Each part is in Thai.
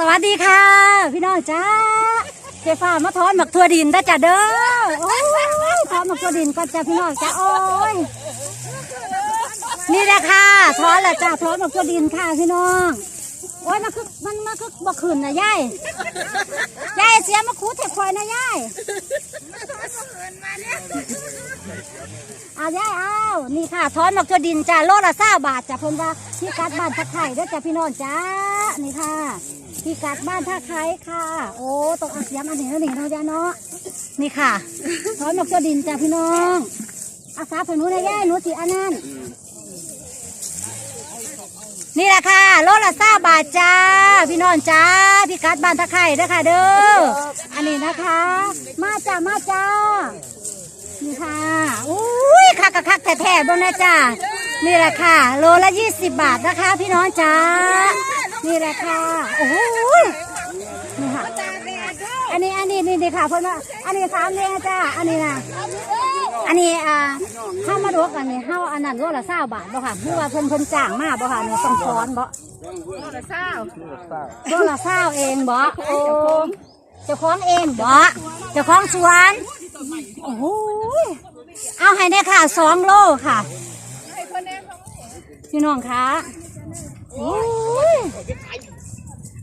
สวัสดีค่ะ พี่น้องจ้าเจฟ้ามาถอนหมักทัวดินได้จ้ะเด้อโอ้ยถอนหมักทัวดินก็จะพี่น้องจ้าโอ้ยนี่แหละค่ะถอนแล้วจ้าถอนหมักทัวดินค่ะพี่น้องโอ้ยมันคือมันมันคือบ่ขึ้นนะยายยายเสียมาคูเทคอยนะยายเอายายเอานี่ค่ะถอนหมักทัวดินจ้าโลละเาบาทจ้ะเพิ่นว่าที่กัดบ้านตะไคร่เด้จ้ะพี่น้องจ้า นี่ค่ะที่กัดบ้านท่าไคร้ค่ะ โอ้ตกอักเสียมอันนี้แล้วนี่เนาะจ้าเนาะนี่ค่ะถอนหมกเจ้าดินจ้าพี่น้องอาสาผนุนแย่หนูสิอันนั้นนี่แหละค่ะโลละซาบาทจ้า พี่น้องจ้าพี่กัดบ้านท่าไคร้เด้อค่ะเด้ออันนี้นะคะ มาจ้ามาจ้านี่ค่ะอุ้ยคักคักแท้ๆบ้างนะจ้านี่แหละค่ะ โลละยี่สิบบาทนะคะ พี่น้องจ้า นี่แหละค่ะโอ้โหนี่ค่ะอันนี้อันนี้นี่นี่ค่ะเพื่อนว่าอันนี้สามเดือนจ้าอันนี้นะอันนี้อ่าเข้ามาดูกันนี่เข้าอันนั้นรวละเศร้าบาทบ่ค่ะเพื่อว่าเพิ่นเพิ่นจ้างมาบ่ค่ะเนี่ยต้องฟ้อนบ่รวละเศร้าเองบ่โอ้เจ้าของเองบ่เจ้าของสวนโอ้โหเอาให้ได้ค่ะสองโลค่ะพี่น้องคะโอ้ ย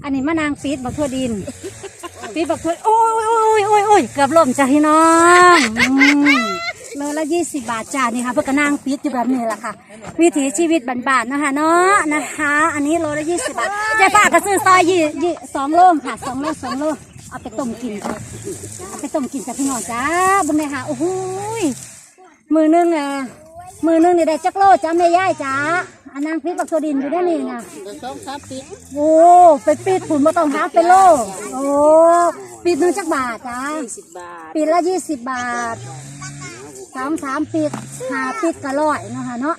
อันนี้มะนางปีดบักทั่วดินปีดบักทั่วโอ้ยโอ้ยโอ้ยโอ้ยเกือบล่มจ้ะพี่น้องอืมโลละยี่สิบบาทจ้านี่ค่ะเพื่อกระนางปีดอยู่แบบนี้แหละค่ะ วิถีชีวิตบ้านๆนะคะเนาะนะคะ อันนี้โลละยี่สิบบาทเจ๊ป้าก็ซื้อซอยยี่ยี่สองโลค่ะสองโลสองโลเอาไปต้มกินค่ะเอาไปต้มกินจ้ะพี่น้องจ้าบุญเลยค่ะโอ้โหยมือนึงอะมือนึงนี่ได้จักโลจ้าแม่ย่ายจ้า อันนางพริกบักโซดินอยู่ได้นี่นะสองสามปีโอ้ไปปิดผุนมาต้องหาไปโลโอ้ปิดหนึงจักบาทจ้าสิบบาทปิดละยี่สิบบาทสามสามปิดหาปิดกะร้อยเนาะค่ะเนาะ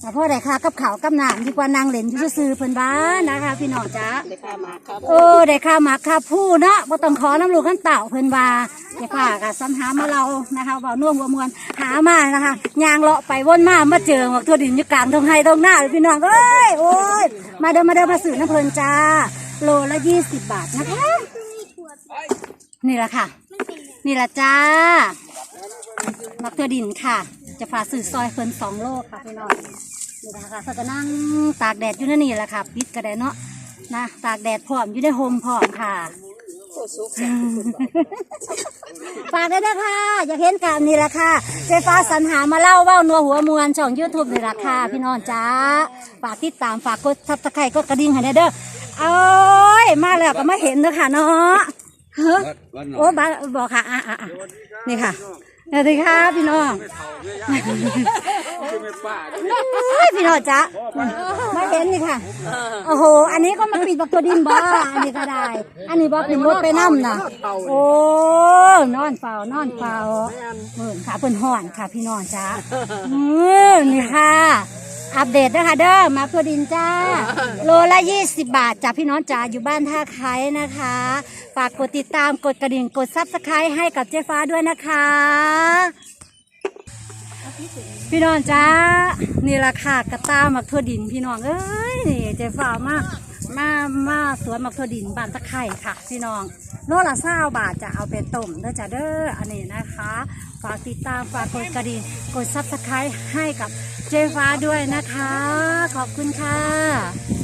แต่พ่อได้ค่ากับข่าวกับหนามดีกว่านางเหรนอยู่ซื่อๆเพิ่นบ้านนะคะ พี่น้องจ้าได้ค่ามาครับโอ้ได้ข้าวหมักข้าวผู้เนาะบ่ต้องขอน้ำลูกขั้นเต่าเพิ่นว่า เดี๋ยวป้าก็ซ้ำหามาเรานะคะเบาน่วมบัวมวนหามานะคะยางเลาะไปวนมามาเจอหมกทั่วดินอยู่กลางตรงไฮตรงหน้าพี่น้องเอ้ยโอ้ยมาเดินมาเดินมาสื่อน้ำเพลินจ้าโลละยี่สิบบาทนะคะ นี่แหละค่ะ นี่แหละจ้าหมักทั่วดินค่ะ จะฝาสื่อซอยเพลินสองโลค่ะพี่น้องนี่นะคะเขาก็นั่งตากแดดอยู่นั่นนี่แหละค่ะปิดกระแดดเนาะนะตากแดดพร้อมอยู่ในโฮมพร้อมค่ะ ฝากได้ด้วยค่ะ อยากเห็นกันนี่แหละค่ะเจฟ้าสรรหามาเล่าเว่านัวหัวมวนช่องยูทูบนี่แหละค่ะพี่น้องจ้าฝากติดตามฝากกดซับสไครต์กดกระดิ่งให้ได้เด้อโอ้ยมาแล้วก็มาเห็นเด้อค่ะเนาะเฮ้อโอ้บาบอกค่ะอะอะอะนี่ค่ะ สวัสดีค่ะพี่น้องเฮ้ยพี่น้องจ๊ะมาเห็นนี่ค่ะ โอ้โห อันนี้ก็มาปิดบักตัวดินบ้าอันนี้ก็ได้ อันนี้บอกเป็นรถไปน้ำนะโอ้นอนเฝ้านอนเฝ้าเมื่นขาเพิ่นห่อนค่ะ พี่น้องจ้าอือนี่ค่ะ อัปเดตนะคะเด้อมาตัวดินจ้า โลละยี่สิบบาทจ้าพี่น้องจ้าอยู่บ้านท่าไคร้นะคะ ฝากกดติดตามกดกระดิ่งกดซับสไครต์ให้กับเจ๊ฟ้าด้วยนะคะ พี่น้องจ้านี่ราคากระตาหมักทั่วดินพี่น้องเอ้ยนี่เจ๊ฟ้ามากมามาสวนหมักทั่วดินบ้านตะไคร่ค่ะ พี่น้องโลละเศร้าบาทจะเอาไปต้มเด้อจ้าเด้ออันนี้นะคะ ฝากติดตามฝากกดกระดิ่งกดซับสไครต์ให้กับ เจฟ้าด้วยนะคะ ขอบคุณค่ะ